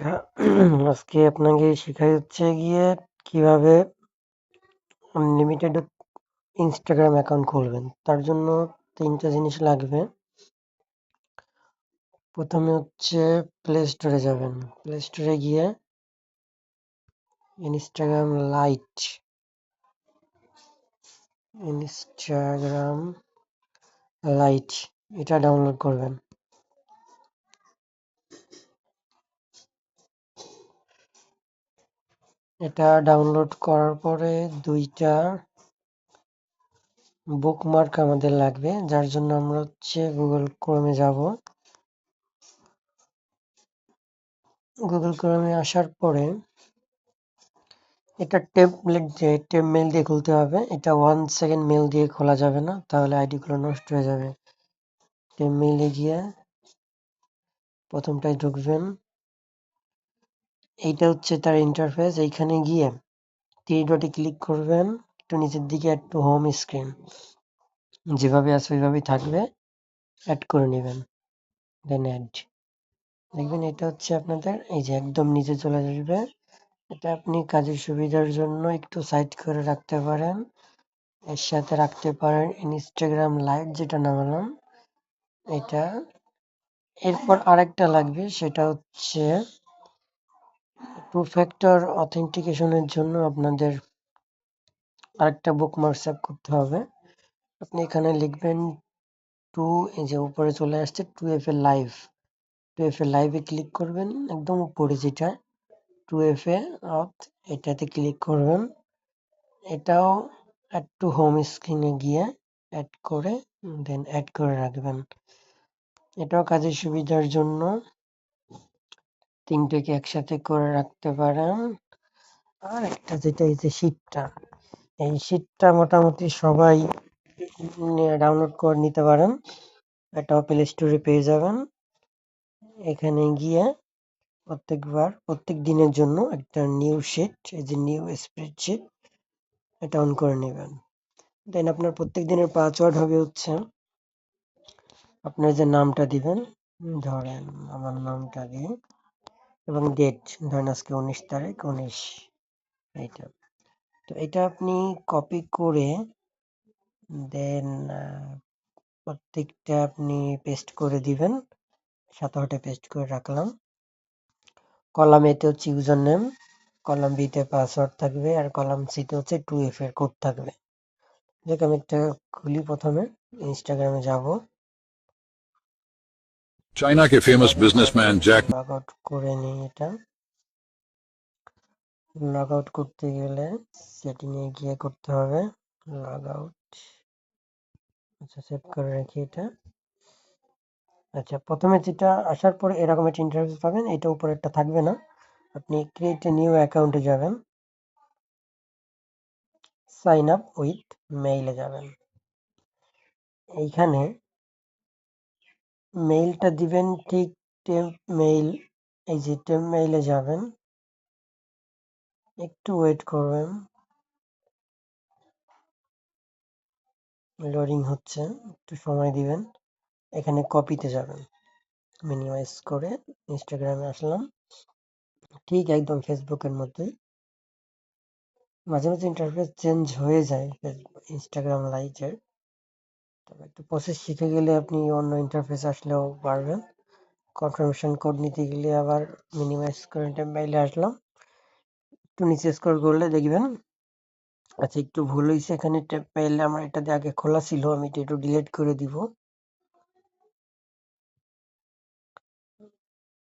আচ্ছা আজকে আপনাকে শেখাই হচ্ছে গিয়ে কীভাবে আনলিমিটেড ইনস্টাগ্রাম অ্যাকাউন্ট খুলবেন। তার জন্য তিনটা জিনিস লাগবে। প্রথমে হচ্ছে প্লে স্টোরে যাবেন। প্লে স্টোরে গিয়ে ইনস্টাগ্রাম লাইট ইনস্টাগ্রাম লাইট এটা ডাউনলোড করবেন। এটা ডাউনলোড করার পরে দুইটা বুকমার্ক আমাদের লাগবে, যার জন্য আমরা হচ্ছে গুগল ক্রোমে যাব। গুগল ক্রোমে আসার পরে এটা দিয়ে টেম মেল দিয়ে খুলতে হবে। এটা ওয়ান সেকেন্ড মেল দিয়ে খোলা যাবে না, তাহলে আইডিগুলো নষ্ট হয়ে যাবে। টেম মেইলে গিয়ে প্রথমটায় ঢুকবেন। এইটা হচ্ছে তার ইন্টারফেস এইখানে গিয়ে থ্রি ডটে ক্লিক করবেন, একটু নিচের দিকে একটু হোম স্ক্রিন যেভাবে আছে ওইভাবেই থাকবে অ্যাড করে নেবেন দেন অ্যাড দেখবেন এটা হচ্ছে আপনাদের, এই যে একদম নিচে চলে আসবে, এটা আপনি কাজের সুবিধার জন্য একটু সাইড করে রাখতে পারেন। এর সাথে রাখতে পারেন ইনস্টাগ্রাম লাইভ যেটা নামালাম, এটা। এরপর আরেকটা লাগবে, সেটা হচ্ছে টু ফ্যাক্টর অথেন্টিকেশনের জন্য আপনাদের আরেকটা বুকমার্ক সেভ করতে হবে। আপনি এখানে লিখবেন টু এই যে উপরে চলে আসছে two F A live two F A লাইভে ক্লিক করবেন, একদম উপরে যেটা। টু এফ এ অথ এটাতে ক্লিক করবেন। এটাও অ্যাড টু হোম স্ক্রিনে গিয়ে অ্যাড করে দেন অ্যাড করে রাখবেন। এটাও কাজের সুবিধার জন্য। তিনটেকে একসাথে করে রাখতে পারেন। আর একটা যেটা এই যে শীটটা এই শীটটা মোটামুটি সবাই ডাউনলোড করে নিতে পারেন। এটাও প্লে স্টোরে পেয়ে যাবেন। এখানে গিয়ে প্রত্যেকবার, প্রত্যেক দিনের জন্য একটা নিউ শিট এই যে নিউ স্প্রেডশিট এটা অন করে নেবেন। দেন আপনার প্রত্যেক দিনের পাসওয়ার্ড হবে হচ্ছে, আপনার যে নামটা দিবেন, ধরেন আমার নামটা দিন। এবং ডেট ধরেন আজকে উনিশ তারিখ, উনিশ এইটা। তো এটা আপনি কপি করে দেন প্রত্যেকটা আপনি পেস্ট করে দিবেন। সাথে পেস্ট করে রাখলাম। কলাম এতে হচ্ছে ইউজার নেম কলাম বিতে পাসওয়ার্ড থাকবে আর কলাম সিতে হচ্ছে টু এফ এর কোড থাকবে। দেখ আমি একটা খুলি প্রথমে ইনস্টাগ্রামে যাব। चाइना के famous businessman Jack log out করে নিই এটা লগ আউট করতে গেলে সেটিং এ গিয়ে করতে হবে লগ আউট আচ্ছা সেভ করে রাখি এটা আচ্ছা প্রথমে যেটা আসার পরে এরকম একটা ইন্টারফেস পাবেন এটা উপরে একটা থাকবে না আপনি ক্রিয়েট এ নিউ অ্যাকাউন্টে যাবেন সাইন আপ উইথ মেইলে যাবেন এইখানে মেইলটা দিবেন, ঠিক টেম্প মেইল এই যে টেম্প মেইলে যাবেন। একটু ওয়েট করবেন। লোডিং হচ্ছে, একটু সময় দিবেন। এখানে কপিতে যাবেন। মিনিমাইজ করে ইনস্টাগ্রামে আসলাম। ঠিক একদম ফেসবুকের মধ্যে। মাঝে মাঝে ইন্টারফেস চেঞ্জ হয়ে যায় ইনস্টাগ্রাম লাইটের তবে একটু প্রসেস শিখে গেলে আপনি অন্য ইন্টারফেস আসলেও পারবেন। কনফার্মেশন কোড নিতে গেলে আবার মিনিমাইজ করে টেম্পাইলে আসলাম। একটু নিচে স্ক্রল করলে দেখবেন আচ্ছা একটু ভুল হয়েছে এখানে টেম্পাইলে আমার এটা আগে খোলা ছিল, আমি এটা একটু ডিলিট করে দিব।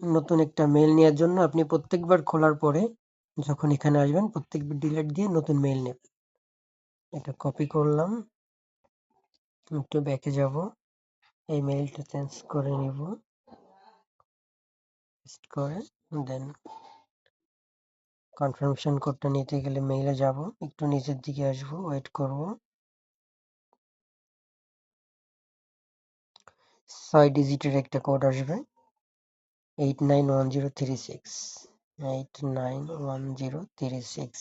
নতুন একটা মেল নেওয়ার জন্য আপনি প্রত্যেকবার খোলার পরে যখন এখানে আসবেন, প্রত্যেকবার ডিলিট দিয়ে নতুন মেল নেবেন। এটা কপি করলাম। একটু ব্যাকে যাব। এই মেইলটা চেঞ্জ করে নিব। পেস্ট করে দেন কনফার্মেশন কোডটা নিতে গেলে মেইলে যাব। একটু নিচের দিকে আসব ওয়েট করব। ছয় ডিজিটের একটা কোড আসবে। Eight nine one zero three six eight nine one zero three six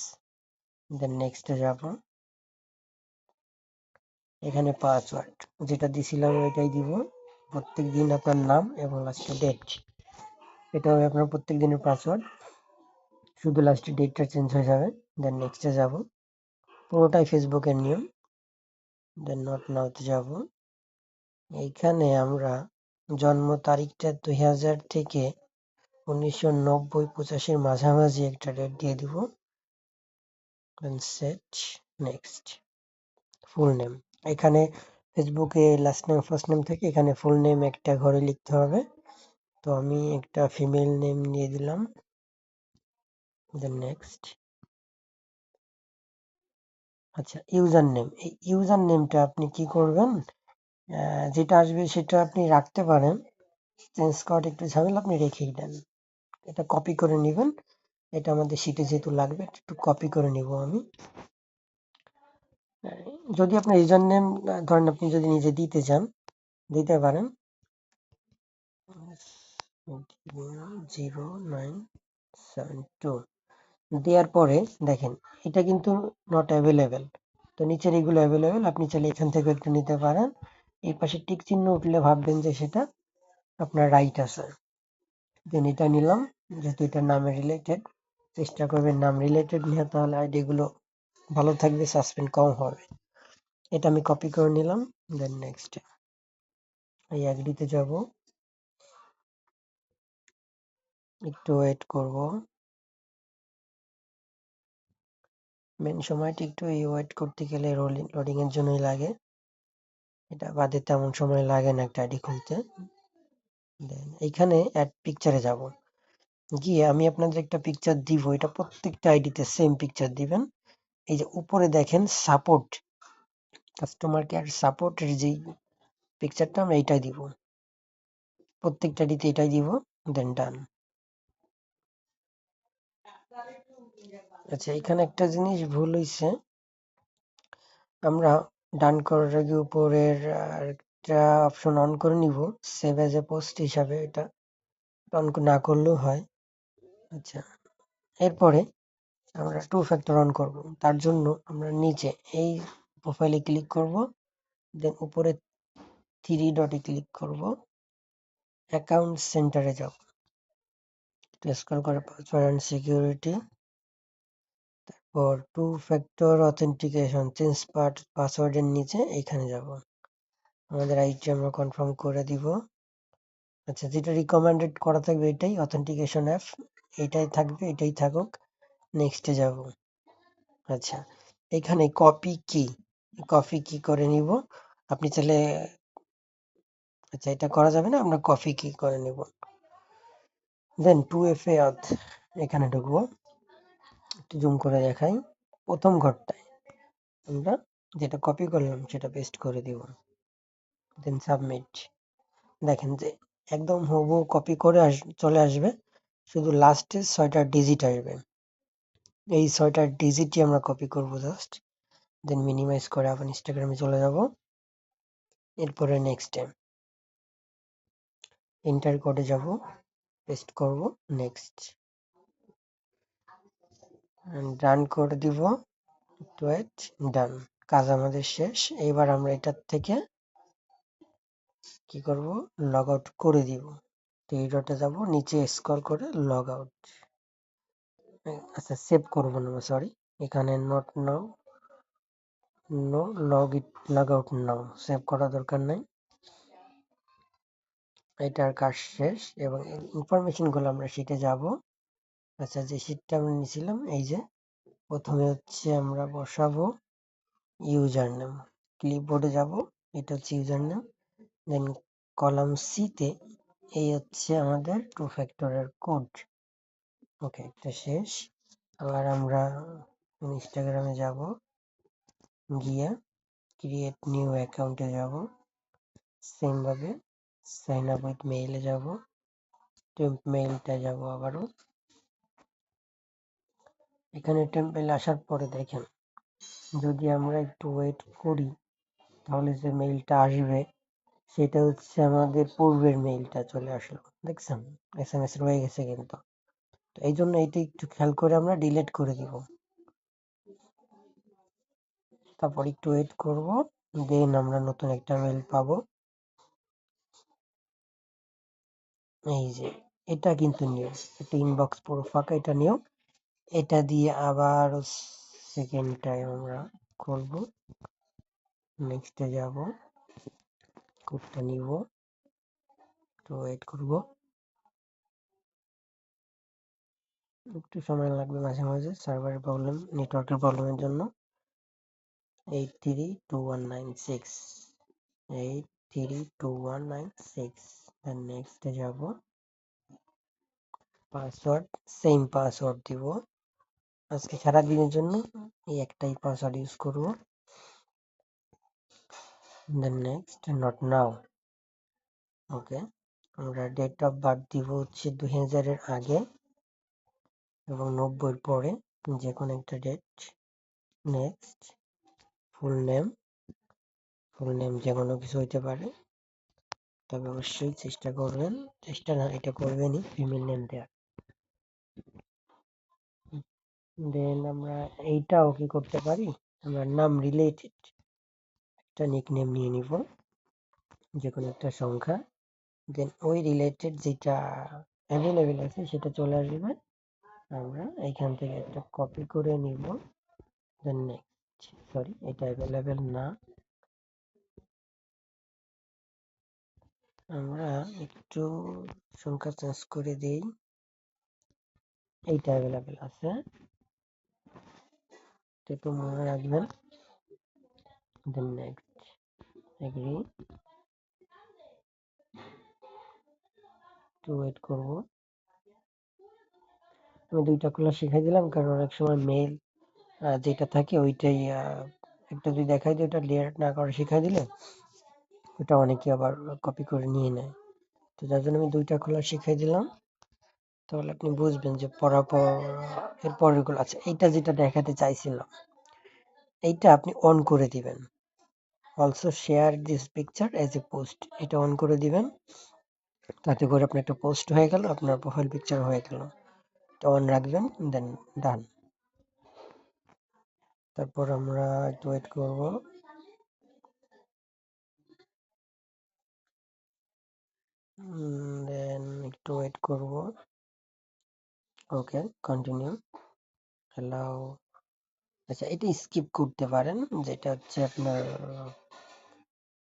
then নেক্সটে যাব। এখানে পাসওয়ার্ড যেটা দিছিলাম ওইটাই দিব। প্রত্যেক দিন আপনার নাম এবং লাস্টে ডেট এটা হবে আপনার প্রত্যেক দিনের পাসওয়ার্ড শুধু লাস্টের ডেটটা চেঞ্জ হয়ে যাবে দেন নেক্সটে যাব। পুরোটাই ফেসবুকের নিয়ম দেন নট নাওতে যাব। এইখানে আমরা জন্ম তারিখটা দুই হাজার থেকে উনিশশো নব্বই পঁচাশির মাঝামাঝি একটা ডেট দিয়ে দিব। সেট নেক্সট ফুল নেম এখানে ফেসবুকে লাস্ট নেম ফার্স্ট নেম থেকে এখানে ফুল নেম একটা ঘরে লিখতে হবে। তো আমি একটা ফিমেল নেম নিয়ে দিলাম। দেন নেক্সট আচ্ছা ইউজার নেম এই ইউজার নেমটা আপনি কি করবেন? যেটা আসবে সেটা আপনি রাখতে পারেন। চেঞ্জ করাটা একটু ঝামেলা, আপনি রেখেই দেন। এটা কপি করে নেবেন। এটা আমাদের শীটে যেহেতু লাগবে, একটু কপি করে নিব আমি। যদি আপনার ইউজার নেম ধরেন আপনি যদি নিজে দিতে চান, দিতে পারেন। জিরো নাইন সেভেন টু দেওয়ার পরে দেখেন, এটা কিন্তু নট অ্যাভেলেবেল তো নিচের এগুলো অ্যাভেলেবেল আপনি চাইলে এখান থেকে একটু নিতে পারেন। এই পাশে টিক চিহ্ন উঠলে ভাববেন যে সেটা আপনার রাইট আছে। দেন এটা নিলাম, যেহেতু এটা নামে রিলেটেড চেষ্টা করবেন নাম রিলেটেড নিয়ে, তাহলে আইডি গুলো ভালো থাকবে সাসপেন্ড কম হবে। এটা আমি কপি করে নিলাম দেন নেক্সট এই অ্যাগ্রিতে যাব। একটু ওয়েট করব। মেন সময়টি একটু এই ওয়েট করতে গেলে রোলিং লোডিং এর জন্যই লাগে। এটা বাদে তেমন সময় লাগে না একটা আইডি খুলতে। দেন এইখানে অ্যাড পিকচারে যাব। গিয়ে আমি আপনাদের একটা পিকচার দিব। এটা প্রত্যেকটা আইডিতে সেম পিকচার দিবেন। এই যে উপরে দেখেন সাপোর্ট কাস্টমার কেয়ার সাপোর্টের যেই পিকচারটা আমরা এইটাই দিব। প্রত্যেকটা আইডিতে এটাই দিব দেন ডান আচ্ছা এখানে একটা জিনিস ভুল হইছে। আমরা ডান করার আগে উপরের একটা অপশন অন করে নিব সেভ এজ এ পোস্ট হিসাবে এটা অন না করলেও হয়। আচ্ছা এরপরে আমরা টু ফ্যাক্টর অন করব। তার জন্য আমরা নিচে এই প্রোফাইলে ক্লিক করব দেন উপরে থ্রি ডটে ক্লিক করব অ্যাকাউন্ট সেন্টারে যাব। স্ক্রল করে পাসওয়ার্ড অ্যান্ড সিকিউরিটি তারপর two factor authentication change part পাসওয়ার্ডের নিচে এইখানে যাব। আমাদের আইটি আমরা কনফার্ম করে দিব। আচ্ছা যেটা রিকমেন্ডেড করা থাকবে এটাই অথেন্টিকেশন অ্যাপ এটাই থাকবে, এটাই থাকুক। নেক্সটে যাব। আচ্ছা এখানে কপি কি? কপি কি করে নিব? আপনি তাহলে আচ্ছা এটা করা যাবে না? আমরা কপি কি করে নিব? দেন, টু এফ এ এখানে ঢুকবো। একটু জুম করে দেখাই। প্রথম ঘরটায় আমরা যেটা কপি করলাম, সেটা পেস্ট করে দিব। Then, submit. দেখেন যে, একদম হুবহু কপি করে আস, চলে আসবে। শুধু লাস্টে ছয়টা ডিজিট আসবে। এই ছয়টা ডিজিটই আমরা কপি করব জাস্ট দেন মিনিমাইজ করে আবার ইনস্টাগ্রামে চলে যাব। এরপরে নেক্সট টাইম এন্টার কোডে যাব পেস্ট করব নেক্সট ডান করে দিব একটু ওয়েট ডান কাজ আমাদের শেষ। এবার আমরা এটার থেকে কি করব? লগ আউট করে দিব। তো এই ডটে যাব, নিচে স্ক্রল করে লগ আউট আচ্ছা সেভ করব না সরি এখানে not now no log it log out now save করা দরকার নাই। এটার কাজ শেষ এবং ইনফরমেশনগুলো আমরা শিটে যাব। আচ্ছা যে শিটটা আমরা নিয়েছিলাম, এই যে, প্রথমে হচ্ছে আমরা বসাবো ইউজার নেম ক্লিপবোর্ডে যাব, এটা হচ্ছে ইউজার নেম দেন কলাম সিতে এই হচ্ছে আমাদের টু ফ্যাক্টরের কোড ওকে, এটা শেষ। আবার আমরা ইনস্টাগ্রামে যাব। গিয়ে ক্রিয়েট নিউ অ্যাকাউন্টে যাব। সেম ভাবে সাইন আপ উইথ মেইলে যাব। টেম্প মেইলটা যাব আবারও। এখানে টেম্পেল আসার পরে দেখেন, যদি আমরা একটু ওয়েট করি, তাহলে যে মেইলটা আসবে, সেটা হচ্ছে আমাদের পূর্বের মেইলটা চলে আসলো। দেখছেন? এস এম এস রয়ে গেছে কিন্তু। তো এই জন্য এইটা একটু খেয়াল করে আমরা ডিলিট করে দিব। তারপর একটু ওয়েট করব দেন আমরা নতুন একটা মেইল পাবো। এই যে, এটা কিন্তু নিও এটা ইনবক্স পুরো ফাঁকা, এটা নিও এটা দিয়ে আবার সেকেন্ড টাইম আমরা করব। নেক্সটে যাব কোডটা নিব, তো ওয়েট করব। একটু সময় লাগবে মাঝে মাঝে সার্ভারের প্রবলেম নেটওয়ার্কের প্রবলেমের জন্য। Eight three two one nine six eight three two one nine six নেক্সটে যাব। পাসওয়ার্ড সেম পাসওয়ার্ড দিব। আজকে সারা দিনের জন্য এই একটাই পাসওয়ার্ড ইউজ করব। দেন নেক্সট নট নাও ওকে আমরা ডেট অফ বার্থ দিব হচ্ছে দুই হাজারের আগে। এবং নব্বইয়ের পরে যে কোনো একটা date next full name full name যে কোনো কিছু হইতে পারে। তবে অবশ্যই চেষ্টা করবেন, চেষ্টা না, এটা করবেনই ফিমেল নেম দেওয়ার। দেন আমরা এইটাও কি করতে পারি? আমরা নাম রিলেটেড একটা নিক নেম নিয়ে নিব যে কোনো একটা সংখ্যা। দেন ওই রিলেটেড যেটা অ্যাভেলেবেল আছে সেটা চলে আসবে। আমরা এখান থেকে একটা কপি করে নিব। দেন নেক্সট সরি এটা অ্যাভেলেবেল না। আমরা একটু সংখ্যা চেঞ্জ করে দিই। এইটা অ্যাভেলেবেল আছে। একটু মনে রাখবেন। দেন নেক্সট এগ্রি একটু ওয়েট করব। আমি দুইটা খোলা শিখাই দিলাম, কারণ অনেক সময় মেল যেটা থাকে ওইটাই একটা যদি দেখাই দিই ওটা লেয়ার না করে শিখাই দিলে ওটা অনেকে আবার কপি করে নিয়ে নেয়। তো যার জন্য আমি দুইটা খোলা শিখাই দিলাম। তাহলে আপনি বুঝবেন যে পড়ার পর, এর পরেরগুলো আচ্ছা এইটা যেটা দেখাতে চাইছিলাম, এইটা আপনি অন করে দিবেন। Also share this picture as a post এটা অন করে দিবেন। তাতে করে আপনার একটা পোস্ট হয়ে গেল, আপনার প্রোফাইল পিকচার হয়ে গেল। অন রাখবেন দেন ডান তারপর আমরা একটু ওয়েট করব। দেন একটু ওয়েট করব। ওকে কন্টিনিউ অ্যালাউ আচ্ছা এটা স্কিপ করতে পারেন, যেটা হচ্ছে আপনার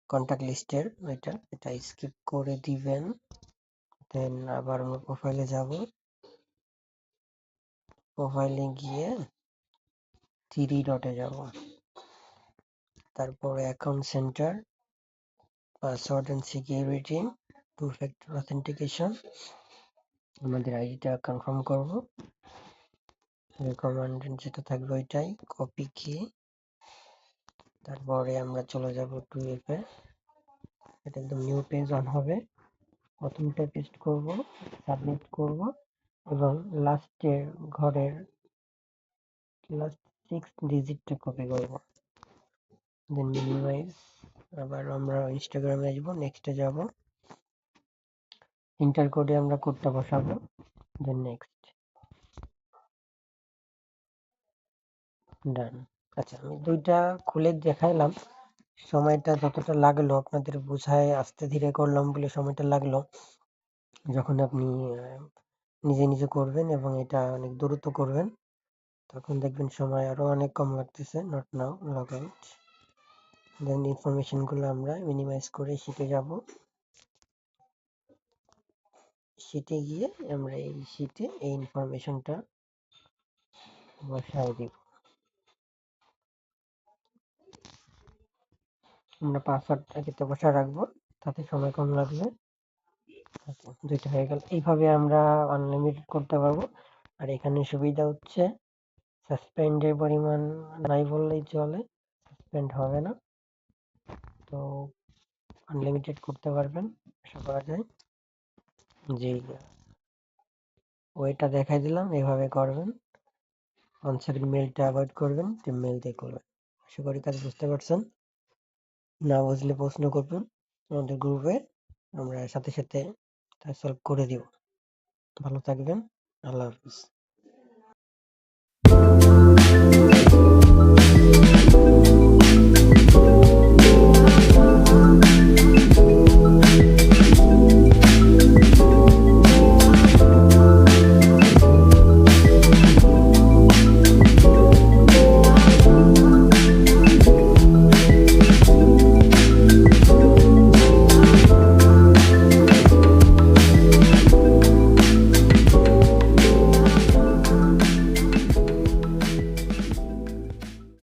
কন্টাক্ট লিস্টের ওইটা এটা স্কিপ করে দিবেন। দেন আবার আমরা প্রোফাইলে যাব। প্রোফাইলে গিয়ে থ্রি ডটে যাব। তারপরে account centre password and security two factor authentication আমাদের আইডিটা কনফার্ম করব। রেকমেন্ডেড যেটা থাকবে ওইটাই কপি কি তারপরে আমরা চলে যাব টু এফে এটা একদম নিউ পেজ অন হবে। প্রথমটা পেস্ট করব সাবমিট করব। এবং লাস্টের ঘরের লাস্ট সিক্স ডিজিটটা কপি করব। দেন মিনিমাইজ আবার আমরা ইনস্টাগ্রামে আসব নেক্সটে যাব। ইন্টার কোডে আমরা কোডটা বসাবো দেন নেক্সট ডান আচ্ছা আমি দুইটা খুলে দেখাইলাম। সময়টা যতটা লাগল আপনাদের বোঝায়, আস্তে ধীরে করলাম বলে সময়টা লাগল। যখন আপনি নিজে নিজে করবেন এবং এটা অনেক দ্রুত করবেন। তখন দেখবেন সময় আরও অনেক কম লাগতেছে not now log out then ইনফরমেশনগুলো আমরা মিনিমাইজ করে শিটে যাব। শিটে গিয়ে আমরা এই শিটে এই ইনফরমেশনটা বসায় দিব। আমরা পাসওয়ার্ডটা কেটে বসা রাখব, তাতে সময় কম লাগবে। দুইটা হয়ে গেল। এইভাবে আমরা আনলিমিটেড করতে পারব। আর এখানে সুবিধা হচ্ছে সাসপেন্ডের পরিমাণ নাই বললেই চলে সাসপেন্ড হবে না। তো আনলিমিটেড করতে পারবেন, আশা করা যায়। যে ওইটা দেখাই দিলাম, এভাবে করবেন। অনসাইড মেলটা অ্যাভয়েড করবেন যে মেল দিয়ে করবেন। আশা করি কাজ বুঝতে পারছেন। না বুঝলে প্রশ্ন করবেন আমাদের গ্রুপে আমরা সাথে সাথে তা সলভ করে দিব। ভালো থাকবেন। আল্লাহ হাফিজ।